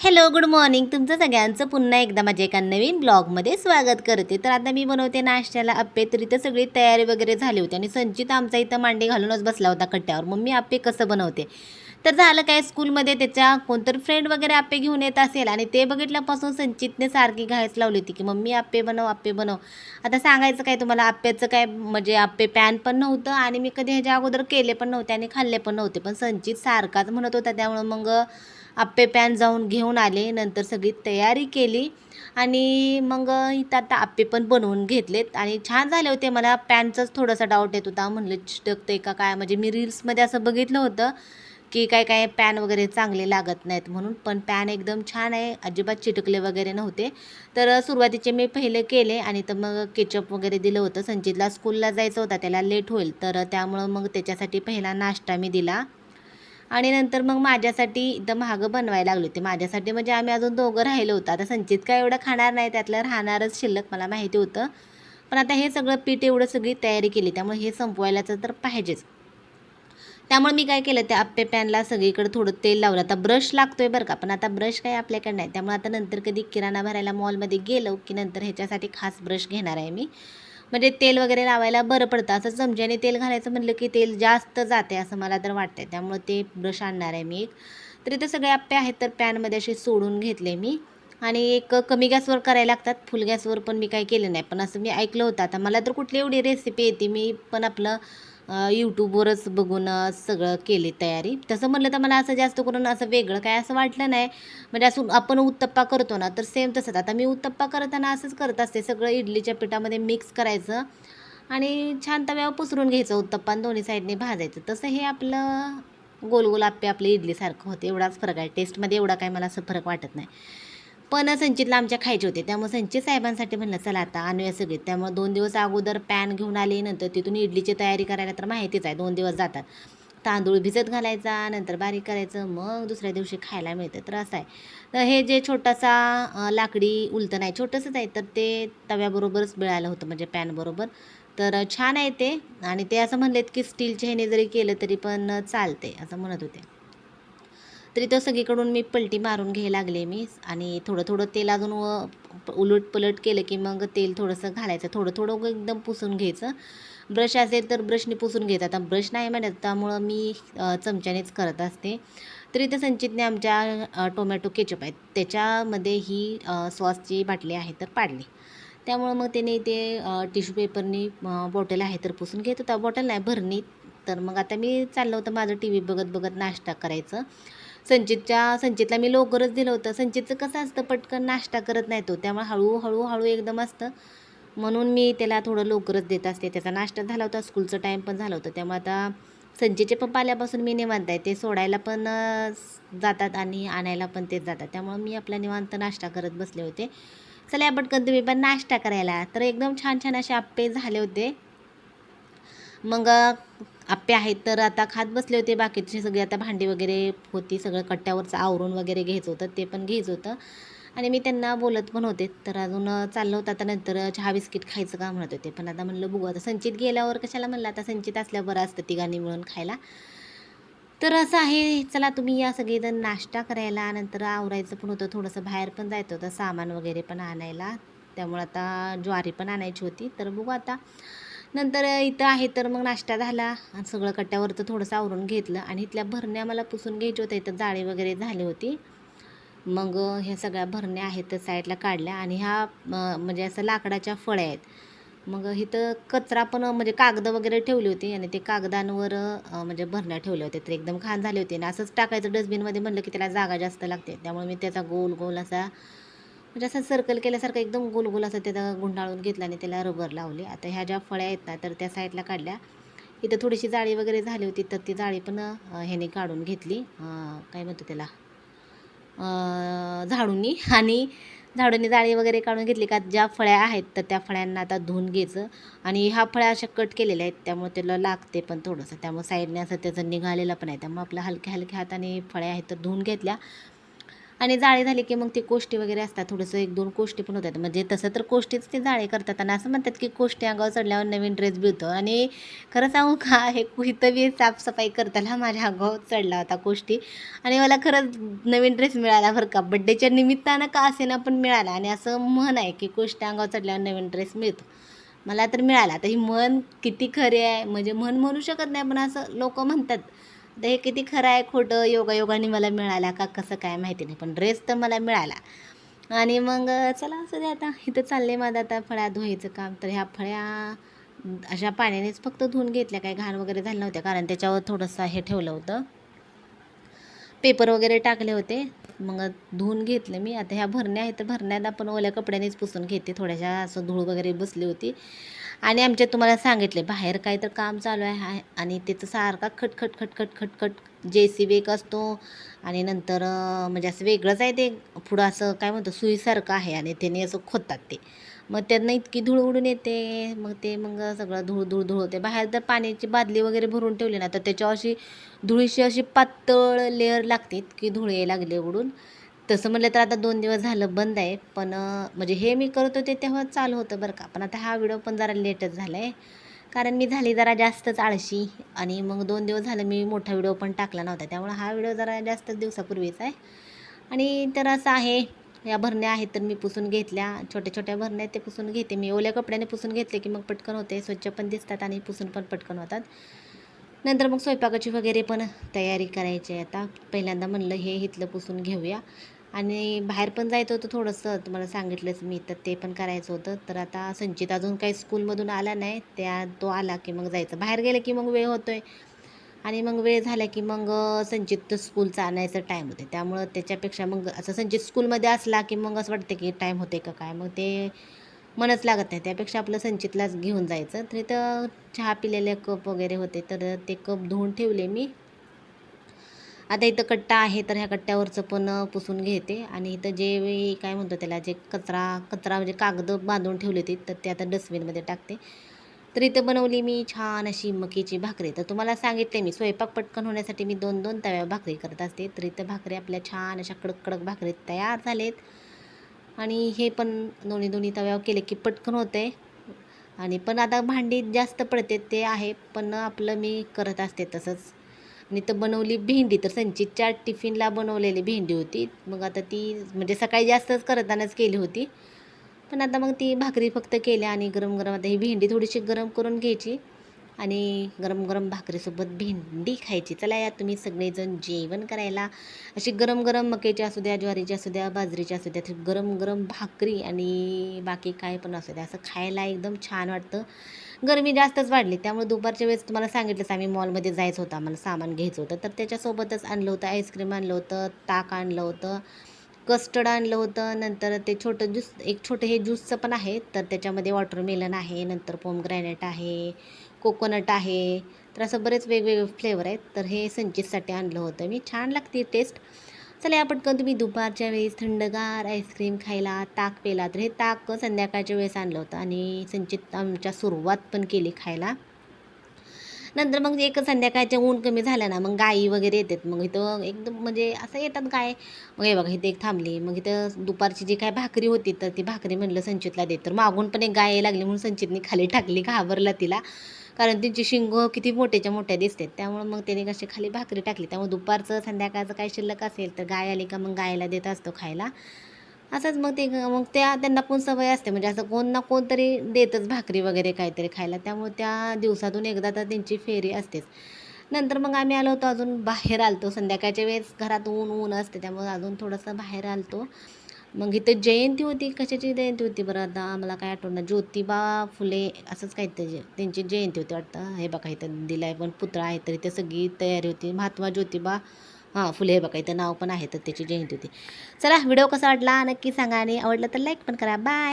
Hello good morning तुमचं सगळ्यांचं पुन्हा एकदा माझ्या एका नवीन ब्लॉगमध्ये स्वागत करते. तर आता मी बनवते नाश्त्याला आप्पे. तर इथं सगळी तयारी वगैरे झाली होती आणि संचित आमचा इथं मांडी घालूनच बसला होता कट्ट्यावर. मम्मी आप्पे कसं बनवते? तर झालं काय स्कूलमध्ये त्याच्या कोणतरी फ्रेंड वगैरे आप्पे घेऊन येत असेल आणि ते बघितल्यापासून संचितने सारखी घायच लावली होती की मम्मी आप्पे बनव आप्पे बनव. आता सांगायचं काय तुम्हाला आप्प्याचं काय म्हणजे आप्पे पॅन पण नव्हतं आणि मी कधी ह्याच्या अगोदर केले पण नव्हते आणि खाल्ले पण नव्हते. पण संचित सारखाच म्हणत होता त्यामुळं मग आप्पे पॅन जाऊन घेऊन आले नंतर सगळी तयारी केली. आणि मग इथं आता आप्पे पण बनवून घेतलेत. आणि छान झाले होते. मला पॅनचाच थोडासा डाऊट येत होता. म्हणलं चिटकते का काय? म्हणजे मी रील्समध्ये असं बघितलं होतं की काय काय पॅन वगैरे चांगले लागत नाहीत म्हणून. पण पॅन एकदम छान आहे. अजिबात चिटकले वगैरे नव्हते. तर सुरुवातीचे मी पहिले केले आणि तर मग केचप वगैरे दिलं होतं. संचितला स्कूलला जायचं होता. त्याला लेट होईल. तर त्यामुळं मग त्याच्यासाठी पहिला नाश्ता मी दिला. आणि नंतर मग माझ्यासाठी इथं महागं बनवायला लागले होते. माझ्यासाठी म्हणजे आम्ही अजून दोघं राहिलो होतं. आता संचित काय एवढं खाणार नाही त्यातलं राहणारच शिल्लक मला माहिती होतं. पण आता हे सगळं पीठ एवढं सगळी तयारी केली त्यामुळे हे संपवायलाच तर पाहिजेच. त्यामुळे मी काय केलं त्या आप्पे पॅनला सगळीकडे थोडं तेल लावलं. आता ब्रश लागतोय बरं का पण आता ब्रश काय आपल्याकडे नाही. त्यामुळे आता नंतर कधी किराणा भरायला मॉलमध्ये गेलो की नंतर ह्याच्यासाठी खास ब्रश घेणार आहे मी. म्हणजे तेल वगैरे लावायला बरं पडतं. असं चमच्याने तेल घालायचं म्हटलं की तेल जास्त जाते असं मला तर वाटतंय. त्यामुळं ते ब्रश आणणार आहे मी एक. तर सगळे आप्पे आहेत तर पॅनमध्ये असे सोडून घेतले मी. आणि एक कमी गॅसवर करायला लागतात. फुल गॅसवर पण मी काही केलं नाही. पण असं मी ऐकलं होतं. आता मला तर कुठली एवढी रेसिपी येते. मी पण आपलं यूट्यूबवरच बघून सगळं केली तयारी. तसं म्हणलं तर मला असं जास्त करून असं वेगळं काय असं वाटलं नाही. म्हणजे असं आपण उत्तप्पा करतो ना तर सेम तसंच. आता मी उत्तप्पा करताना असंच करत असते. सगळं इडलीच्या पिठामध्ये मिक्स करायचं आणि छान तव्यावर पुसरून घ्यायचं उत्तप्पा दोन्ही साईडने भाजायचं. तसं हे आपलं गोल गोल आप्पे आपले इडलीसारखं होते. एवढाच फरक आहे. टेस्टमध्ये एवढा काय मला असं फरक वाटत नाही. पण संचितला आमच्या खायचे होते. त्यामुळे संचित साहेबांसाठी म्हणलं चला आता आणूया सगळे. त्यामुळे दोन दिवस अगोदर पॅन घेऊन आले नंतर तिथून इडलीची तयारी करायला तर माहितीच आहे दोन दिवस जातात. तांदूळ भिजत घालायचा नंतर बारीक करायचं मग दुसऱ्या दिवशी खायला मिळतं. तर असं आहे. तर हे जे छोटासा लाकडी उलटण आहे छोटंसंच आहे तर ते तव्याबरोबरच मिळालं होतं म्हणजे पॅनबरोबर तर छान आहे ते. आणि ते असं म्हणलेत की स्टीलच्या ह्याने जरी केलं तरी पण चालते असं म्हणत होते. तरी इथं सगळीकडून मी पलटी मारून घ्यायला लागले मी. आणि थोडं थोडं तेल अजून व उलट पलट केलं की मग तेल थोडंसं घालायचं. थोडं थोडं एकदम पुसून घ्यायचं. ब्रश असेल तर ब्रशने पुसून घ्यायचं आता ब्रश नाही म्हणत त्यामुळं मी चमच्यानेच करत असते. तरी तर संचितने आमच्या टोमॅटो केचप आहेत. त्याच्यामध्ये ही सॉसची बाटली आहे तर पाडली. त्यामुळं मग त्याने ते टिश्यू पेपरनी बॉटल आहे तर पुसून घेत होता. बॉटल नाही भरणी तर मग आता मी चाललं होतं माझं टी व्ही बघत बघत नाश्ता करायचं. संचितच्या संचितला मी लवकरच दिलं होतं. संचितचं कसं असतं पटकन नाश्ता करत नाही तो. त्यामुळे हळूहळू हळू एकदम असतं. म्हणून मी त्याला थोडं लवकरच देत असते. त्याचा नाश्ता झाला होता स्कूलचं टाईम पण झालं होतं. त्यामुळे आता संचेचे पप्पा आल्यापासून मी निवांत आहे. ते सोडायला पण जातात आणि आणायला पण तेच जातात. त्यामुळं मी आपला निवांत नाश्ता करत बसले होते. चला या पटकन तुम्ही पण नाश्ता करायला. तर एकदम छान छान असे आप्पे झाले होते. मग आप्पे आहेत तर आता खात बसले होते बाकीचे सगळे. आता भांडी वगैरे होती सगळं कट्ट्यावरचं आवरून वगैरे घ्यायचं होतं ते पण घ्यायचं होतं. आणि मी त्यांना बोलत पण होते तर अजून चाललं होतं. आता नंतर चहा बिस्किट खायचं का म्हणत होते. पण आता म्हणलं बघू आता संचित गेल्यावर कशाला म्हणलं? आता संचित असल्या बरं असतं तिघांनी मिळून खायला. तर असं आहे चला तुम्ही या सगळेजण नाश्ता करायला. नंतर आवरायचं पण होतं थोडंसं बाहेर पण जायचं होतं सामान वगैरे पण आणायला. त्यामुळे आता ज्वारी पण आणायची होती. तर बघू आता नंतर इथं आहे तर मग नाश्ता झाला. आणि सगळं कट्ट्यावरचं थोडंसं आवरून घेतलं. आणि इथल्या भरण्या मला पुसून घ्यायच्या होत्या. इथं जाळी वगैरे झाली होती. मग ह्या सगळ्या भरण्या आहेत तर साईडला काढल्या. आणि ह्या म्हणजे असं लाकडाच्या फळ्या आहेत. मग इथं कचरा पण म्हणजे कागद वगैरे ठेवली होती. आणि ते कागदांवर म्हणजे भरण्या ठेवल्या होत्या. तर एकदम घाण झाले होते. आणि असंच टाकायचं डस्टबिनमध्ये म्हणलं की त्याला जागा जास्त लागते. त्यामुळे मी त्याचा गोल गोल असा म्हणजे असं सर्कल केल्यासारखं एकदम गोल गोल असं त्याचा गुंडाळून घेतला आणि त्याला रबर लावले. आता ह्या ज्या फळ्या आहेत ना तर त्या साईडला काढल्या. इथं थोडीशी जाळी वगैरे झाली होती तर ती जाळी पण ह्याने काढून घेतली. काय म्हणतो त्याला? झाडूनी. आणि झाडूने जाळी वगैरे काढून घेतली का ज्या फळ्या आहेत तर त्या फळ्यांना आता धुवून घ्यायचं. आणि ह्या फळ्या अशा कट केलेल्या आहेत त्यामुळे त्याला लागते पण थोडंसं. त्यामुळे साईडने असं त्याचं निघालेलं पण आहे. त्यामुळे आपल्या हलक्या हलक्या हाताने फळ्या आहेत तर धुवून घेतल्या. आणि जाळे झाले की मग ते कोष्टी वगैरे असतात थोडंसं एक दोन कोष्टी पण होतात. म्हणजे तसं तर कोष्टीच ते जाळे करतात आणि असं म्हणतात की कोष्टी अंगावर चढल्यावर नवीन ड्रेस मिळतो. आणि खरं सांगू का हे इथं साफसफाई करताना माझ्या अंगावर चढला होता कोष्टी. आणि मला खरंच नवीन ड्रेस मिळाला बरं का. बड्डेच्या निमित्तानं का असेना पण मिळाला. आणि असं म्हण आहे की कोष्टी अंगावर चढल्यावर नवीन ड्रेस मिळतो. मला तर मिळाला. तर ही म्हण किती खरी आहे. म्हणजे म्हण म्हणू शकत नाही पण असं लोक म्हणतात. तर हे किती खरं आहे खोटं योगायोगाने मला मिळाला का कसं काय माहिती नाही पण ड्रेस तर मला मिळाला. आणि मग चला असं दे आता इथं चालले माझं आता फळ्या धुवायचं काम. तर ह्या फळ्या अशा पाण्यानेच फक्त धुवून घेतल्या काय घाण वगैरे झालं नव्हत्या कारण त्याच्यावर थोडंसं हे ठेवलं होतं. पेपर वगैरे टाकले होते मग धुवून घेतलं मी. आता ह्या भरण्या आहेत तर भरण्यात आपण ओल्या कपड्यानेच पुसून घेते थोड्याशा असं धूळ वगैरे बसली होती. आणि आमच्या तुम्हाला सांगितले बाहेर काय तर काम चालू आहे आणि त्याचं सारखा खटखट खटखट खटखट जे सी बी एक असतो आणि नंतर म्हणजे असं वेगळंच आहे ते पुढं असं काय म्हणतो सुईसारखं आहे आणि त्याने असं खोतात ते. मग त्यांना इतकी धूळ उडून येते मग ते मग सगळं धूळ धूळ धूळ होते. बाहेर जर पाण्याची बादली वगैरे भरून ठेवली ना तर त्याच्यावर अशी धुळीशी अशी पातळ लेअर लागते इतकी धुळे यायला लागली उडून. तसं म्हटलं तर आता दोन दिवस झालं बंद आहे पण म्हणजे हे मी करत होते तेव्हा चालू होतं बरं का. पण आता हा व्हिडिओ पण जरा लेटच झाला आहे कारण मी झाली जरा जास्तच आळशी आणि मग दोन दिवस झालं मी मोठा व्हिडिओ पण टाकला नव्हता. त्यामुळे हा व्हिडिओ जरा जास्तच दिवसापूर्वीचा आहे. आणि तर असं आहे या भरण्या आहेत तर मी पुसून घेतल्या. छोट्या छोट्या भरण्या आहेत ते पुसून घेते. मी ओल्या कपड्याने पुसून घेतले की मग पटकन होते. स्वच्छ पण दिसतात आणि पुसून पण पटकन होतात. नंतर मग स्वयंपाकाची वगैरे पण तयारी करायची आहे. आता पहिल्यांदा म्हणलं हे इथलं पुसून घेऊया. आणि बाहेर पण जायचं होतं थोडंसं. तुम्हाला सांगितलंच मी तर ते पण करायचं होतं. तर आता संचित अजून काही स्कूलमधून आला नाही. त्या तो आला की मग जायचं. बाहेर गेलं की मग वेळ होतो आहे आणि मग वेळ झाला की मग संचित स्कूलचा आणायचं टाईम होते. त्यामुळं त्याच्यापेक्षा मग असं संचित स्कूलमध्ये असला की मग असं वाटतं की टाईम होते का काय? मग ते मनच लागत नाही. त्यापेक्षा आपलं संचितलाच घेऊन जायचं. तर इथं चहा पिलेले कप वगैरे होते. तर ते कप धुवून ठेवले मी. आता इथं कट्टा आहे तर ह्या कट्ट्यावरचं पण पुसून घेते. आणि इथं जे काय म्हणतो त्याला जे कचरा कचरा म्हणजे कागद बांधून ठेवले होते तर ते आता डस्टबिनमध्ये टाकते. तर इथं बनवली मी छान अशी मकीची भाकरी. तर तुम्हाला सांगितले मी स्वयंपाक पटकन होण्यासाठी मी दोन दोन तव्या भाकरी करत असते. तर इथं भाकरी आपल्या छान अशा कडक कडक भाकरी तयार झालेत. आणि हे पण दोन्ही दोन्ही तव्यावर केले की पटकन होते आणि पण आता भांडी जास्त पडते ते आहे. पण आपलं मी करत असते तसंच. आणि तर बनवली भेंडी तर संचितच्या टिफिनला बनवलेली भेंडी होती. मग आता ती म्हणजे सकाळी जास्तच करतानाच केली होती. पण आता मग ती भाकरी फक्त केल्या आणि गरम गरम आता ही भेंडी थोडीशी गरम करून घ्यायची. आणि गरम गरम भाकरीसोबत भेंडी खायची. चला या तुम्ही सगळेजण जेवण करायला. अशी गरम गरम मक्याची असू द्या ज्वारीची असू द्या बाजरीची असू द्या गरम गरम भाकरी आणि बाकी काय पण असू द्या असं खायला एकदम छान वाटतं. गरमी जास्तच वाढली त्यामुळे दुपारच्या वेळेस तुम्हाला सांगितलंच आम्ही मॉलमध्ये जायचं होतं आम्हाला सामान घ्यायचं होतं. तर त्याच्यासोबतच आणलं होतं आईस्क्रीम आणलं होतं ताक आणलं होतं कस्टर्ड आणलं होतं नंतर ते छोटं ज्यूस एक छोटं हे ज्यूसचं पण आहे तर त्याच्यामध्ये वॉटरमेलन आहे नंतर पोमग्रॅनेट आहे कोकोनट आहे तर असं बरेच वेगवेगळे फ्लेवर आहेत. तर हे संचितसाठी आणलं होतं मी. छान लागते टेस्ट चला या पटकन तुम्ही दुपारच्या वेळेस थंडगार आईस्क्रीम खायला ताक पेला तर हे ताक संध्याकाळच्या वेळेस आणलं होतं आणि संचित आमच्या सुरुवात पण केली खायला. नंतर मग एक संध्याकाळच्या ऊन कमी झालं ना मग गायी वगैरे येतात. मग इथं एकदम म्हणजे असं येतात गाय. मग हे बघा इथे एक थांबली. मग इथं दुपारची जी काय भाकरी होती तर ती भाकरी म्हणलं संचितला देत तर मागून पण एक गाय लागली म्हणून संचितने खाली टाकली घाबरला तिला. कारण त्यांची शिंग किती मोठ्याच्या मोठ्या दिसतात. त्यामुळं मग त्याने कशी खाली भाकरी टाकली. त्यामुळे दुपारचं संध्याकाळचं काय शिल्लक असेल तर गाय आली का मग गायला देत असतो खायला. असंच मग ते मग त्या त्यांना पण सवय असते. म्हणजे असं कोण ना कोणतरी देतच भाकरी वगैरे काहीतरी खायला. त्यामुळे त्या दिवसातून एकदा तर त्यांची फेरी असतेच. नंतर मग आम्ही आलो होतो अजून बाहेर आलतो. संध्याकाळच्या वेळेस घरात ऊन ऊन असते. त्यामुळे अजून थोडंसं बाहेर आलतो. मग इथं जयंती होती कशाची जयंती होती बरं? आता मला काय आठवणार ज्योतिबा फुले असंच काहीतरी त्यांची जयंती होती वाटतं. हे बघा इथं दिलाय पण पुतळा आहे तर इथे सगळी तयारी होती. महात्मा ज्योतिबा हां फुले हे बघा इथं नाव पण आहे तर त्याची जयंती होती. चला व्हिडिओ कसा वाटला? नक्की सांगा आणि आवडला तर लाईक पण करा. बाय